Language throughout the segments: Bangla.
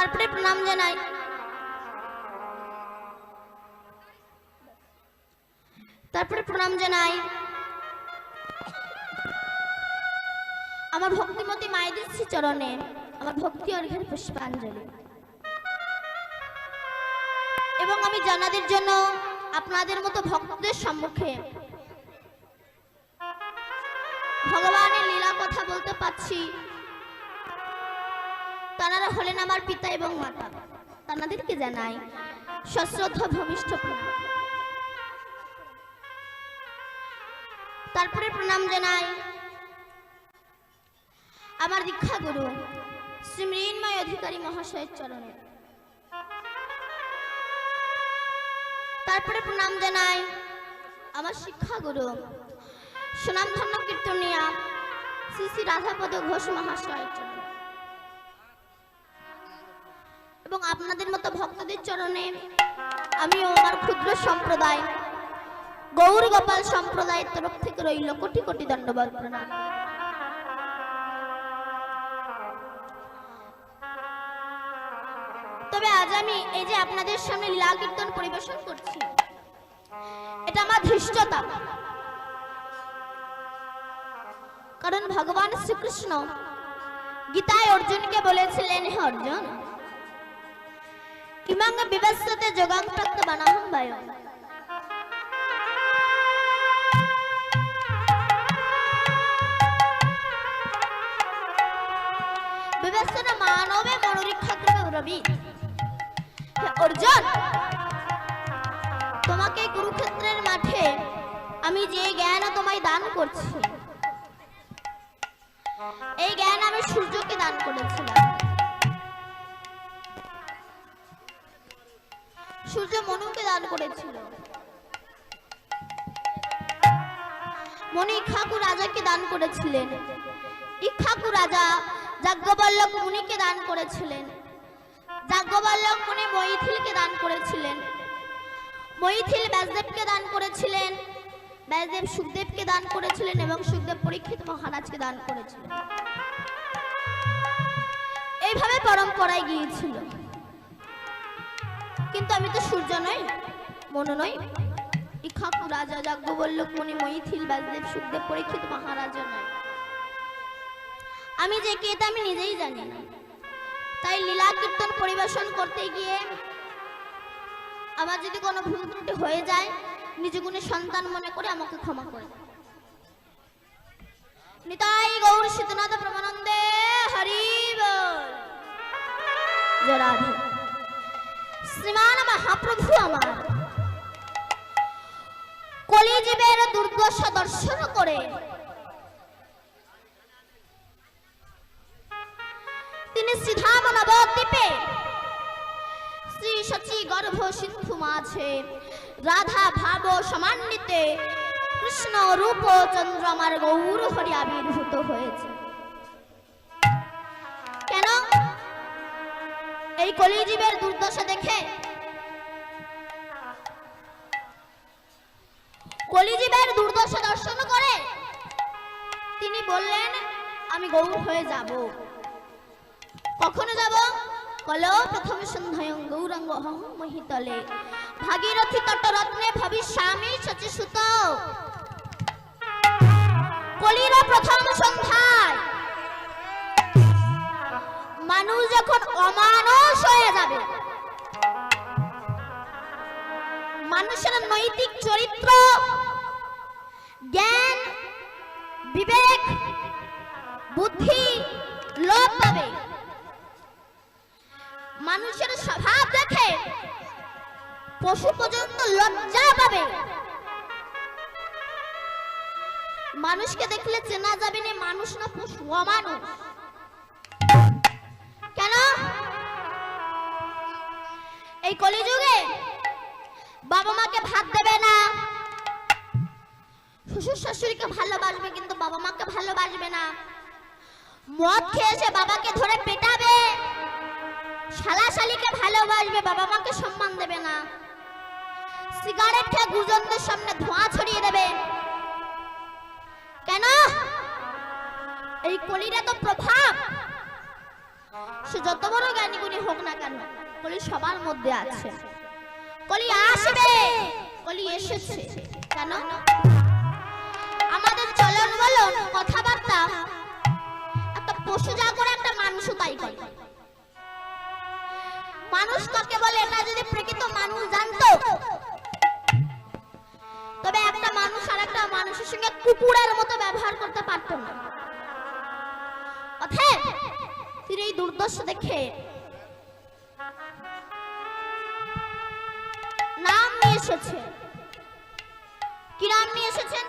তারপরে প্রণাম জানাই। তারপরে প্রণাম জানাই। আমার ভক্তিমতী মায়েদের শ্রী চরণে আমার ভক্তি অর্ঘের পুষ্পাঞ্জলি। এবং আমি জানাদের জন্য আপনাদের মতো ভক্তদের সম্মুখে ভগবানের লীলা কথা বলতে পাচ্ছি তারা হলেন আমার পিতা এবং মাতা। তানাদেরকে জানাই, সশ্রদ্ধ ভূমিষ্ঠ তারপরে প্রণাম জানাই আমার দীক্ষা গুরু শ্রী মৃন্ময় অধিকারী মহাশয়ের চরণে। তারপরে প্রণাম জানাই আমার শিক্ষা গুরু সুনামধন্য কীর্তনিয়া শ্রী শ্রী রাধাপদ ঘোষ মহাশয়ের চরণে। এবং আপনাদের মতো ভক্তদের চরণে আমিও আমার ক্ষুদ্র সম্প্রদায়, গৌর গোপাল সম্প্রদায়ের তরফ থেকে রইল কোটি কোটি দণ্ডবাদ প্রণাম। তবে আজ আমি এই যে আপনাদের সামনে লীলা কীর্তন পরিবেশন করছি, এটা আমার ধৃষ্টতা। কারণ ভগবান শ্রীকৃষ্ণ গীতায় অর্জুনকে বলেছিলেন, হে অর্জুন ইমাঙ্গ বিবস্বতে যোগাং প্রাপ্ত বানাহং বায়ু। বিবস্বন মানবে মনোরীক্ষা করবে রবি অর্জুন, তোমাকে কুরুক্ষেত্রের মাঠে আমি যে জ্ঞান তোমায় দান করছি, এই জ্ঞান আমি সূর্যকে দান করেছিলাম। সূর্য মনুকে দান করেছিল। মনি ইক্ষাকু রাজাকে দান করেছিলেন। ইক্ষাকু রাজা যাজ্ঞবল্লভ মুনিকে দান করেছিলেন। যাজ্ঞবল্লভ মুনি মৈথিলকে দান করেছিলেন। মৈথিল ব্যাসদেবকে দান করেছিলেন। ব্যাসদেব সুখদেবকে দান করেছিলেন এবং সুখদেব পরীক্ষিত মহারাজকে দান করেছিলেন। এইভাবে পরম্পরায় গিয়েছিল। কিন্তু আমি তো সূর্য নই, মনু নই। ইক্ষাকু রাজা যাজ্ঞবল্লভ মুনি মৈথিল ব্যাসদেব সুখদেব পরীক্ষিত মহারাজা নয় আমি যে কে তা আমি নিজেই জানি না। তাই লীলা কীর্তন পরিবেশন করতে গিয়ে আমার যদি কোনো ভুল ত্রুটি হয়ে যায়, নিজ গুণে সন্তান মনে করে আমাকে ক্ষমা করে। নিতাই গৌর শীতনাথ প্রমানন্দে হরি বল জয় রাধে। শ্রীমান মহাপ্রভু আমার কলিজীবের দুর্দশা দর্শন করে। তিনি শ্রীধাম নবদ্বীপে শ্রী সচি গর্ভ সিন্ধু মাঝে রাধা ভাব সমান্বিতে কৃষ্ণ রূপ চন্দ্রমার গৌর হরি আবির্ভূত হয়েছে এই কলিজীবের দুর্দশা দেখে। কলিজীবের দুর্দশা দর্শন করে তিনি বললেন, আমি গৌর হয়ে যাব। কখনো যাব? কল প্রথম সন্ধ্যায়ং গৌরাঙ্গ হং মহিতলে। ভাগীরথী তট রত্নে ভবিষ্যামি সচিসুত কলির প্রথম সন্ধ্যায় মানুষ যখন অমানুষ হয়ে যাবে, মানুষের নৈতিক চরিত্র, জ্ঞান, বিবেক, বুদ্ধি লোভ পাবে। মানুষের স্বভাব দেখে পশু পর্যন্ত লজ্জা পাবে। মানুষকে দেখলে চেনা যাবে না মানুষ না পশু, অমানুষ। এই কলিযুগে? বাবা মাকে ভাত দেবে না। শ্বশুর শাশুড়িকে ভালোবাসবে, কিন্তু বাবা মাকে ভালোবাসবে না। মদ খেয়েছে, বাবাকে ধরে পেটাবে। শালা শালিকে ভালোবাসবে, বাবা মাকে সম্মান দেবে না। সিগারেট খেয়ে গুজনদের সামনে ধোঁয়া ছড়িয়ে দেবে। কেন? এই কলির তো প্রভাব? সে যত বড় জ্ঞানী গুণী হোক না কেন, কলি সবার মধ্যে আছে। কলি আসবে, কলি এসেছে। কেন? আমাদের চলন বলন কথাবার্তা। একটা পশু যা করে একটা মানুষও তাই করে। মানুষ কাকে বলে, এটা যদি প্রকৃত মানুষ জানতো, তবে একটা মানুষ আর একটা মানুষের সঙ্গে কুকুরের মতো ব্যবহার করতে পারতো না। অথব তিনি এই দুর্দর্শ দেখে নাম নিয়ে এসেছে। কি নাম নিয়ে এসেছেন?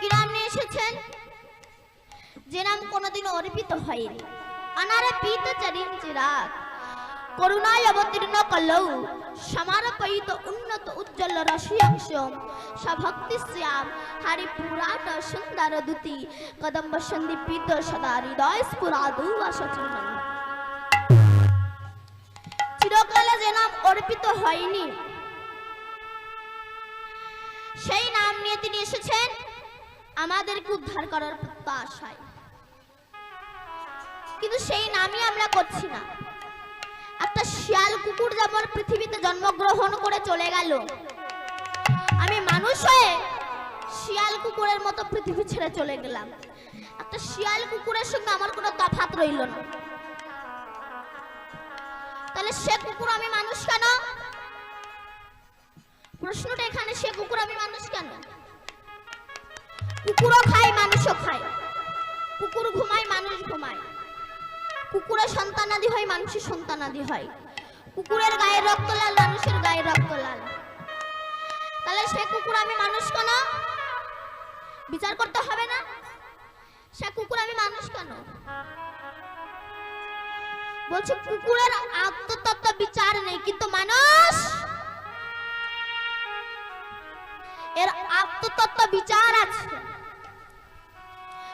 কি নাম নিয়ে এসেছেন? যে নাম কোনোদিন অর্পিত হয়নি। অনারপিত চরিন চিরাগ করুণায় অবতীর্ণ কলৌ সমারপয়িত উন্নত উজ্জ্বল রসিয়াংশ সভক্তি শ্যাম হারি পুরাট সুন্দর দুতি কদম্ব সন্দীপিত সদা হৃদয় স্ফুরাদু আসচিহ্ন চিরকালে যে নাম অর্পিত হয়নি। সেই নাম নিয়ে তিনি এসেছেন আমাদেরকে উদ্ধার করার প্রত্যাশায়। কিন্তু সেই নামই আমরা করছি না। একটা শিয়াল কুকুর যেমন পৃথিবীতে জন্মগ্রহণ করে চলে গেল। আমি মানুষ হয়ে শিয়াল কুকুরের মতো পৃথিবী ছেড়ে চলে গেলাম। একটা শিয়াল কুকুরের সঙ্গে আমার কোনো তফাৎ রইল না। তাহলে সে কুকুর আমি মানুষ কেন? প্রশ্নটা এখানে, সে কুকুর আমি মানুষ কেন? কুকুরও খায়, মানুষও খায়। কুকুর ঘুমায়, মানুষ ঘুমায়। কুকুরের সন্তানাদি হয়, মানুষের সন্তানাদি হয়। কুকুরের গায়ের রক্ত লাল, মানুষের গায়ের রক্ত লাল। তাহলে সে কুকুর আমি মানুষ কেন? বিচার করতে হবে না? সে কুকুর আমি মানুষ কেন? বলছে, কুকুরের আত্মতত্ত্ব বিচার নেই, কিন্তু মানুষ এর আত্মতত্ত্ব বিচার আছে।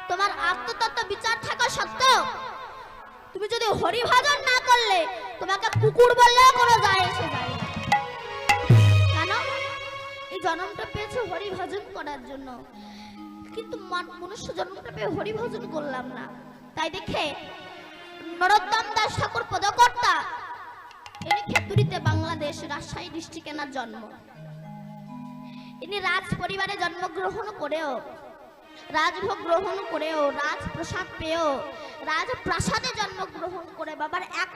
তোমার আত্মতত্ত্ব বিচার থাকা সত্ত্বেও তুমি যদি হরিভজন না করলে, তোমাকে কুকুর বললেও কোনো যায় এসে যায় কেন? এই জন্মটা পেয়েছ হরিভজন করার জন্য। কিন্তু মান- মনুষ্য জন্মটা পেয়ে হরিভজন করলাম না। তাই দেখে নরোত্তম দাস ঠাকুর পদকর্তা, ইনি খেতুরিতে বাংলাদেশ রাজশাহী ডিস্ট্রিক্টে এনার জন্ম। ইনি রাজ পরিবারে জন্মগ্রহণ করেও রাজভোগ গ্রহণ করেও রাজপ্রসাদ পেয়েও রাজপ্রাসাদে জন্মগ্রহণ করে বাবার একমাত্র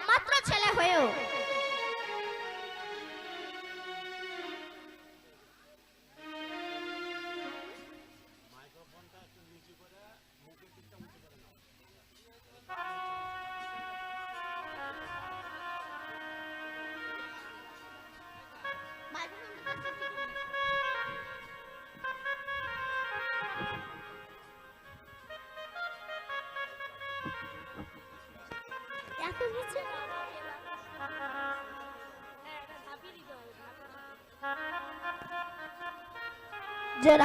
জয়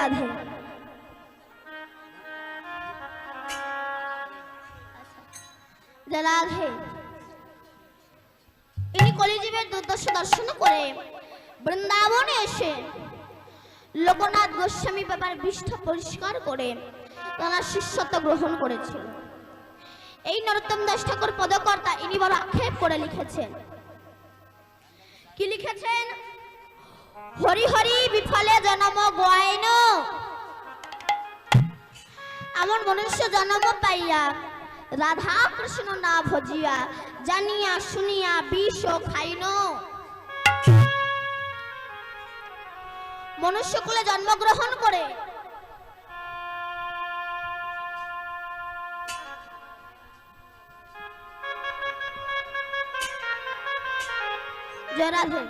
রাধে। ইনি কলিজীবের দুর্দশা দর্শন করে বৃন্দাবনে এসে লোকনাথ গোস্বামী ব্যাপার বিষ্ঠ পরিষ্কার করে তারা শিষ্যত্ব গ্রহণ করেছিল এই নরোত্তম দাস ঠাকুর পদকর্তা ইনি বড় আক্ষেপ করে লিখেছেন। কি লিখেছেন? হরি হরি বিফলে জন্ম গোয়াইন। এমন মনুষ্য জন্ম পাইয়া, রাধা কৃষ্ণ না ভজিয়া, জানিয়া শুনিয়া বিষ খাইন। মনুষ্য কুলে জন্মগ্রহণ করে জয় রাধে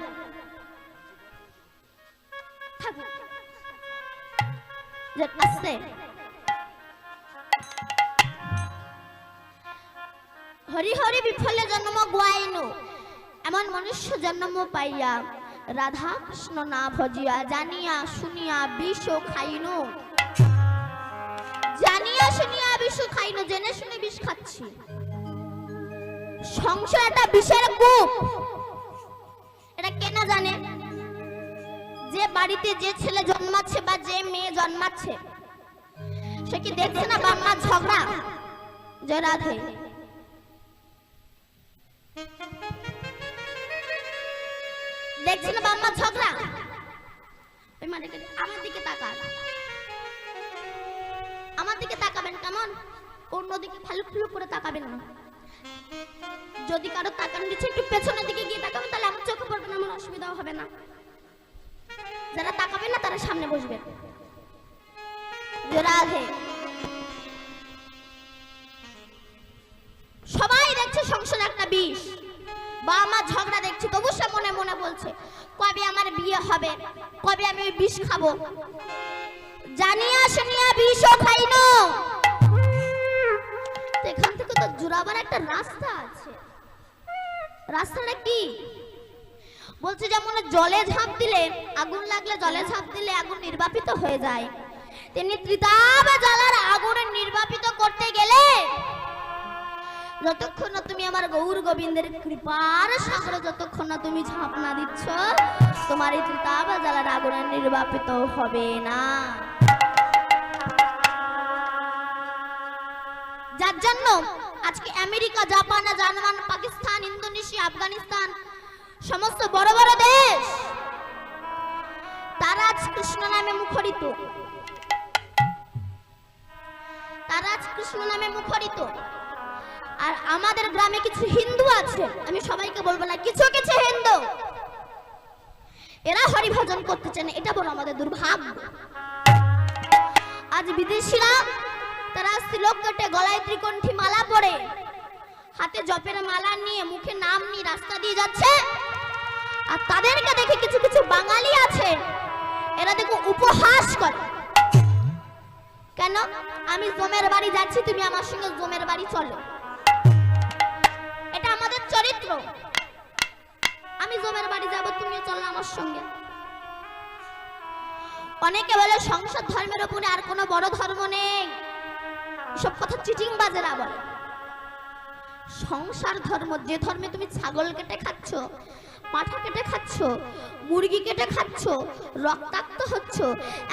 আসছে হরি হরি বিফলে জন্ম গুয়াইনু। এমন মনুষ্য জন্ম পাইয়া রাধা কৃষ্ণ না ভজিয়া জানিয়া শুনিয়া বিষ খাইনু। জানিয়া শুনিয়া বিষ খাইনু, জেনে শুনে বিষ খাচ্ছি। সংসার একটা বিষের কূপ। বাড়িতে যে ছেলে জন্মাচ্ছে বা যে মেয়ে জন্মাচ্ছে, সে কি দেখছে না বাপ মা ঝগড়া? জয় দেখছে না বাপ মা ঝগড়া আমার দিকে তাকান। আমার দিকে তাকাবেন কেমন? অন্যদিকে ফালুক ফালুক করে তাকাবেন না। যদি কারও তাকান দিচ্ছে একটু পেছনের দিকে গিয়ে তাকাবেন, তাহলে আমার চোখে পড়বে না, আমার অসুবিধাও হবে না। যারা তাকাবেন না, তারা সামনে বসবেন। রাধে সবাই দেখছে সংসারে একটা বিষ। বা আমার ঝগড়া দেখছে, তবু সে মনে মনে বলছে, কবে আমার বিয়ে হবে? কবে আমি বিষ খাব? জানিয়া শুনিয়া বিষও খাই না। এখান থেকে তো জোড়াবার একটা রাস্তা আছে। রাস্তাটা কি? বলছে যেমন জলে ঝাঁপ দিলে, আগুন লাগলে জলে ঝাঁপ দিলে আগুন নির্বাপিত হয়ে যায়। তেমনি ত্রিতাপ জ্বালার আগুন নির্বাপিত করতে গেলে যতক্ষণ না তুমি আমার গৌর গোবিন্দের কৃপার সাগরে যতক্ষণ না তুমি ঝাঁপ না দিচ্ছ, তোমার এই ত্রিতাপ জ্বালার আগুনে নির্বাপিত হবে না। যার জন্য আজকে America, Japan, German, Pakistan, Indonesia, Afghanistan সমস্ত বড় বড় দেশ। তারা আজ কৃষ্ণ নামে মুখরিত। তারা আজ কৃষ্ণ নামে মুখরিত। আর আমাদের গ্রামে কিছু হিন্দু আছে, আমি সবাইকে বলব না, কিছু কিছু হিন্দু। এরা হরিভজন করতে চায় না, এটা বড় আমাদের দুর্ভাগ্য। আজ বিদেশিরা তারা শ্লোক কেটে গলায় ত্রিকণ্ঠী মালা পরে হাতে জপের মালা নিয়ে মুখে নাম নিয়ে রাস্তা দিয়ে যাচ্ছে। আর তাদেরকে দেখে কিছু কিছু বাঙালি আছে। এরা দেখো উপহাস করে। কেন? আমি জমের বাড়ি যাচ্ছি, তুমি আমার সঙ্গে জমের বাড়ি চলো। এটা আমাদের চরিত্র। আমি জমের বাড়ি যাব, তুমিও চলো আমার সঙ্গে। অনেকে বলে সংসার ধর্মের উপরে আর কোনো বড় ধর্ম নেই। সব কথা চিটিং বাজেরা বলে। সংসার ধর্ম, যে ধর্মে তুমি ছাগল কেটে খাচ্ছ, পাঠা কেটে খাচ্ছ, মুরগি কেটে খাচ্ছ, রক্তাক্ত হচ্ছ,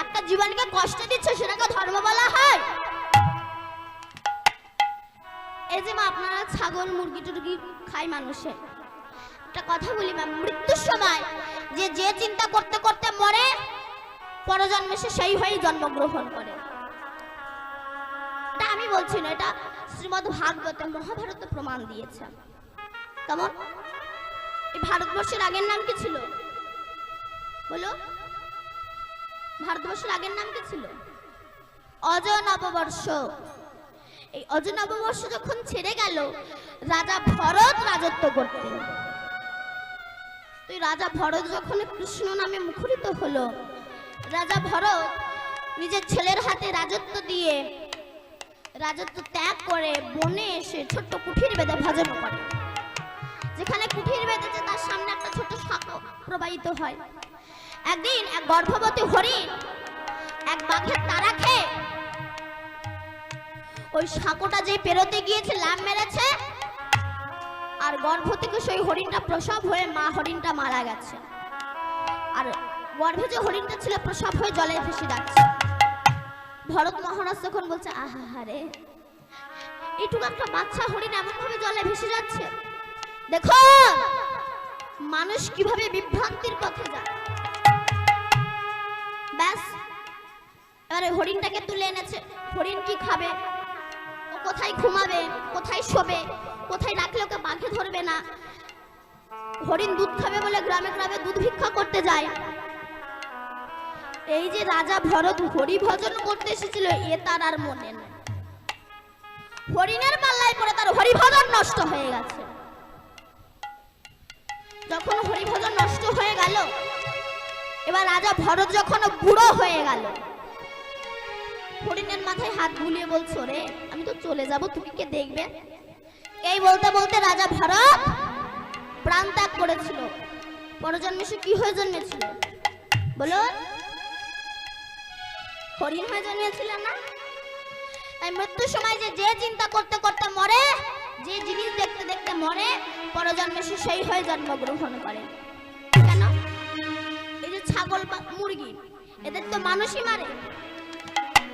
একটা জীবনকে কষ্ট দিচ্ছ, সেটাকে ধর্ম বলা হয়। এই যে মা, আপনারা ছাগল, মুরগি, টুরগি খায় মানুষের। একটা কথা বলি ম্যাম মৃত্যুর সময় যে যে চিন্তা করতে করতে মরে, পরজন্মে সে সেই হয়েই জন্মগ্রহণ করে। এটা আমি বলছি না, এটা শ্রীমদ ভাগবতে মহাভারতে প্রমাণ দিয়েছে। কেমন? এই ভারতবর্ষের আগের নাম কি ছিল? বলো। ভারতবর্ষের আগের নাম কি ছিল? অজ নববর্ষ এই অজ নববর্ষ যখন ছেড়ে গেল, রাজা ভরত রাজত্ব করতেন। তো রাজা ভরত যখন কৃষ্ণ নামে মুখরিত হলো, রাজা ভরত নিজের ছেলের হাতে রাজত্ব দিয়ে রাজত্ব ত্যাগ করে বনে এসে ছোট্ট কুঠির বেঁধে ভজন করে। যেখানে কুঠির বেঁধেছে তার সামনে একটা ছোট শাখা প্রবাহিত হয়। একদিন এক গর্ভবতী হরিণ এক বাঘের তারা খেয়ে ওই সাঁকোটা যে পেরোতে গিয়েছে লাভ মেরেছে আর গর্ভ থেকে সেই হরিণটা প্রসব হয়ে মা হরিণটা মারা গেছে। আর গর্ভে যে হরিণটা ছিল, প্রসব হয়ে জলে ভেসে যাচ্ছে। ভরত মহারাজ তখন বলছে আহা হারে এটুকু একটা বাচ্চা হরিণ এমন ভাবে জলে ভেসে যাচ্ছে। দেখো, মানুষ কীভাবে বিভ্রান্তির পথে যায়। ব্যাস, এবারে হরিণটাকে তুলে এনেছে। হরিণ কি খাবে? ও কোথায় ঘুমাবে? কোথায় শোবে? কোথায় রাখলে ওকে বাঘে ধরবে না? হরিণ দুধ খাবে বলে গ্রামে গ্রামে দুধ ভিক্ষা করতে যায়। এই যে রাজা ভরত হরি ভজন করতে এসেছিল, এ তার আর মনে নেই। হরিণের পাল্লায় পড়ে তার হরি ভজন নষ্ট হয়ে গেছে। যখন হরি ভজন নষ্ট হয়ে গেল, এবার রাজা ভরত যখন বুড়ো হয়ে গেল, হরিণের মাথায় হাত বুলিয়ে বলছো রে আমি তো চলে যাব, তুমি কে দেখবে? এই বলতে বলতে রাজা ভরত প্রাণ ত্যাগ করেছিল। পরজন্মে সে কি হয়ে জন্মেছিল? বলুন। হরিণ হয়ে জন্মেছিলেন না? তাই মৃত্যুর সময় যে যে চিন্তা করতে করতে মরে, যে জিনিস দেখতে দেখতে মরে, পরজন্মে সে সেই হয়ে জন্মগ্রহণ করে। কেন? এই যে ছাগল বা মুরগি, এদের তো মানুষই মারে।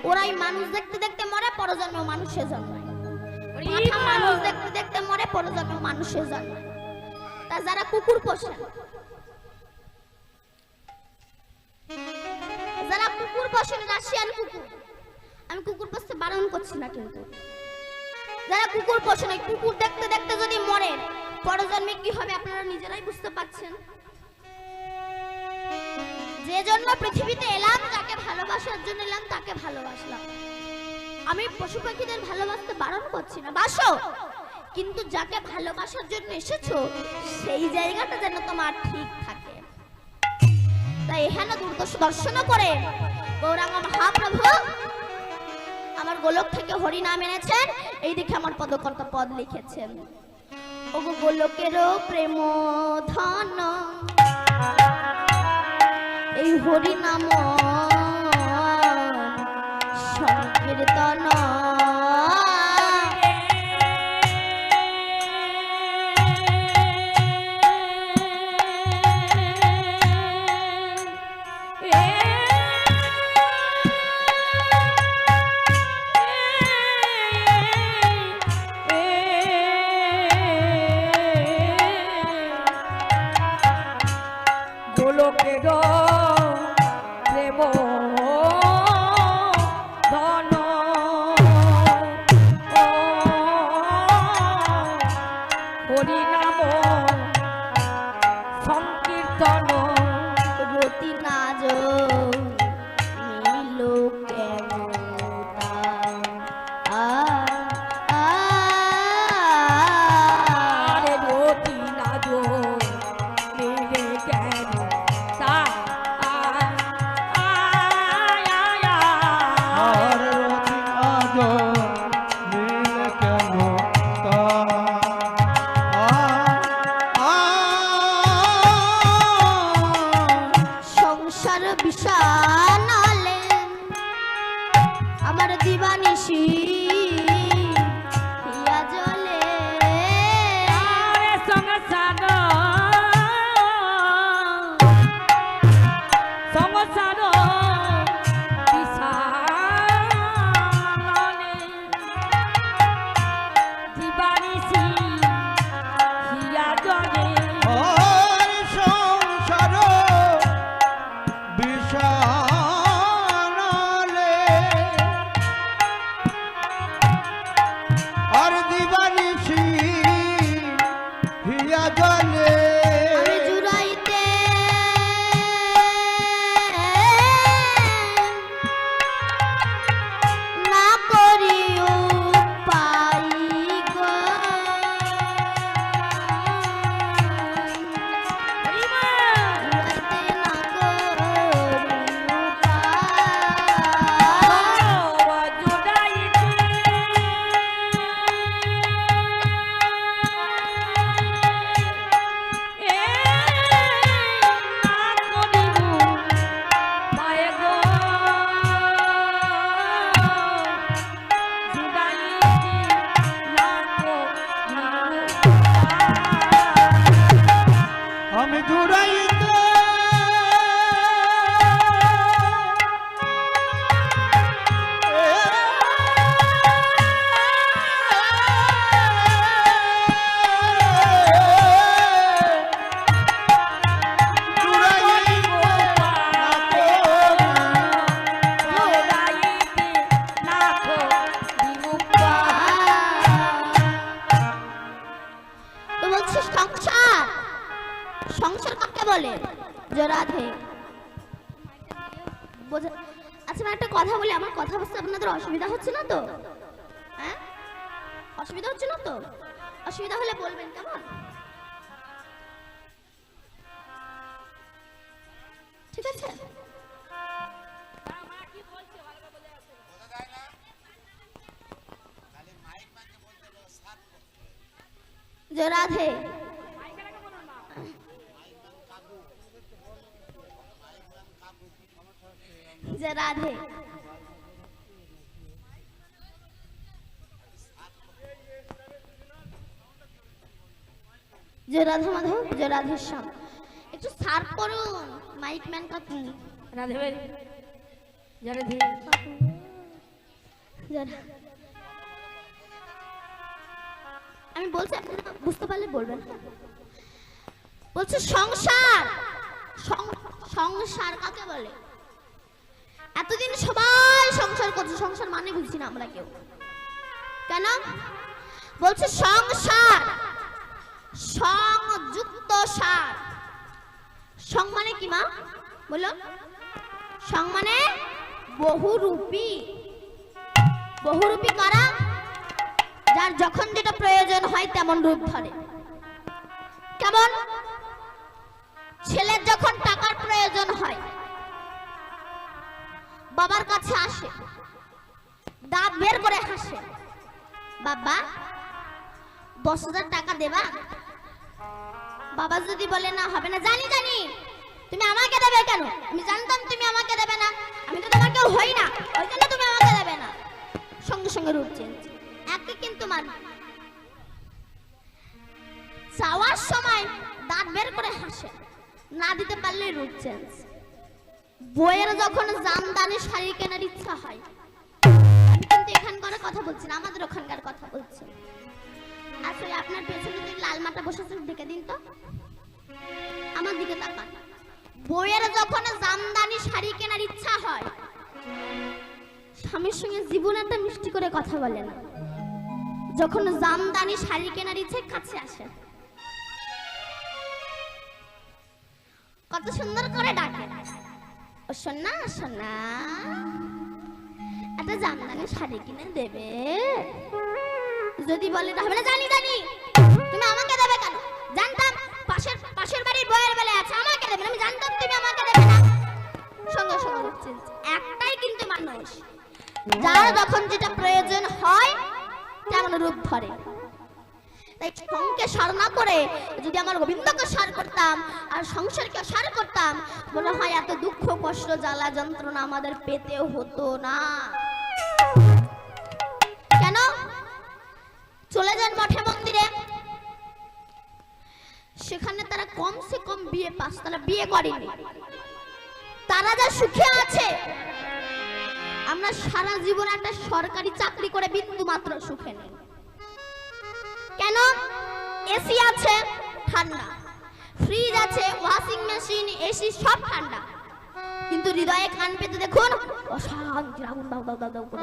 ওরাই মানুষ দেখতে দেখতে মরে পরজন্ম মানুষের জন্মায়। মানুষ দেখতে দেখতে মরে পরজন্ম মানুষের জন্মায়। তা যারা কুকুর পোষে যারা কুকুর বসেন রাশিয়ান কুকুর। আমি কুকুর বসতে বারণ করছি না কিন্তু। যারা কুকুর পোষেন ওই কুকুর দেখতে দেখতে যদি মরেন পরজন্মে কি হবে আপনারা নিজেরাই বুঝতে পারছেন? যে জন্য পৃথিবীতে এলাম তাকে ভালোবাসার জন্য এলাম, তাকে ভালোবাসলাম। আমি পশু পাখিদের ভালোবাসতে বারণ করছি না। বাসো! কিন্তু যাকে ভালোবাসার জন্য এসেছ, সেই জায়গাটা যেন তোমার ঠিক তাই এখানে দর্শন করে। গৌরাঙ্গ মহাপ্রভু আমার গোলক থেকে হরি নাম এনেছেন এই দেখে আমার পদকর্তা পদ লিখেছেন। ওগো গোলকেরও প্রেম ধন, এই হরি নাম সংকীর্তন god আচ্ছা আমি একটা কথা বলি আমার কথা বুঝতে আপনাদের অসুবিধা হচ্ছে না তো? হ্যাঁ? অসুবিধা হচ্ছে না তো? অসুবিধা হলে বলবেন কেমন? ঠিক আছে? যে রাধে। যে রাধে যে রাধা মাধব যে রাধের শ্যাম একটু সার করুন মাইক ম্যান কাকু রাধে যারা ধীর যারা- আমি বলছি আপনারা বুঝতে পারলে বলবেন। বলছে সংসার। সংসার কাকে বলে? এতদিন সবাই সংসার করছে, সংসার মানে বুঝছি না আমরা কেউ। কেন? বলছে সংসার, সংযুক্ত সার। সং মানে কি মা? বলো। সং মানে বহুরূপী। বহুরূপী কারা? যার যখন যেটা প্রয়োজন হয় তেমন রূপ ধরে। কেমন? আসে দাঁত বের করে হাসে। বাবা, দশ হাজার টাকা দেবা? বাবা যদি বলে, না, হবে না। জানি জানি। তুমি আমাকে দেবে কেন? আমি জানতাম তুমি আমাকে দেবে না। আমি তো তোমার কেউ হই না। ওই জন্য তুমি আমাকে দেবে না। সঙ্গে সঙ্গে রূপ চেঞ্জ। একই কিন্তু মান। চাওয়ার সময় দাঁত বের করে হাসে। না দিতে পারলে রূপ চেঞ্জ। বইয়ের যখন জামদানি শাড়ি কেনার ইচ্ছা হয়, কিন্তু এখানকার কথা বলছি না, আমাদের ওখানকার কথা বলছি। আসলে আপনার পেছনে যে লাল মাটা বসেছে দেখে দিন তো। আমার দিকে তাকান। বইয়ের যখন জামদানি শাড়ি কেনার ইচ্ছা হয়, স্বামীর সঙ্গে জীবন একটা মিষ্টি করে কথা বলে না। যখন জামদানি শাড়ি কেনার ইচ্ছে কাছে আসে। কত সুন্দর করে ডাকে। ও, সোনা সোনা। একটা জামদানি শাড়ি কিনে দেবে। যদি বলে তাহলে জানি জানি। তুমি আমাকে দেবে কেন? জানতাম পাশের পাশের বাড়ির বয়ের বেলা আছে, আমাকে দেবে। আমি জানতাম তুমি আমাকে দেবে না। সঙ্গে সঙ্গে একটাই কিন্তু মানুষ। যার যখন যেটা প্রয়োজন হয়, তেমন রূপ ধরে। তাই সংকে সার না করে যদি আমার গোবিন্দকে সার করতাম আর সংসারকে সার করতাম, মনে হয় এত দুঃখ, কষ্ট, জ্বালা, যন্ত্রণা আমাদের পেতেও হতো না। কেন? চলে যান মঠে মন্দিরে। সেখানে তারা কমসে কম বিয়ে পাস তারা বিয়ে করেনি। তারা যা সুখে আছে, আমরা সারা জীবন একটা সরকারি চাকরি করে বিন্দু মাত্র সুখে নেই। এসি আছে, ঠান্ডা ফ্রিজ আছে, ওয়াশিং মেশিন, এসি, সব ঠান্ডা কিন্তু হৃদয়ে কান পেতে দেখুন অশান্তি আগুন দাও দাও দাও দাও করে।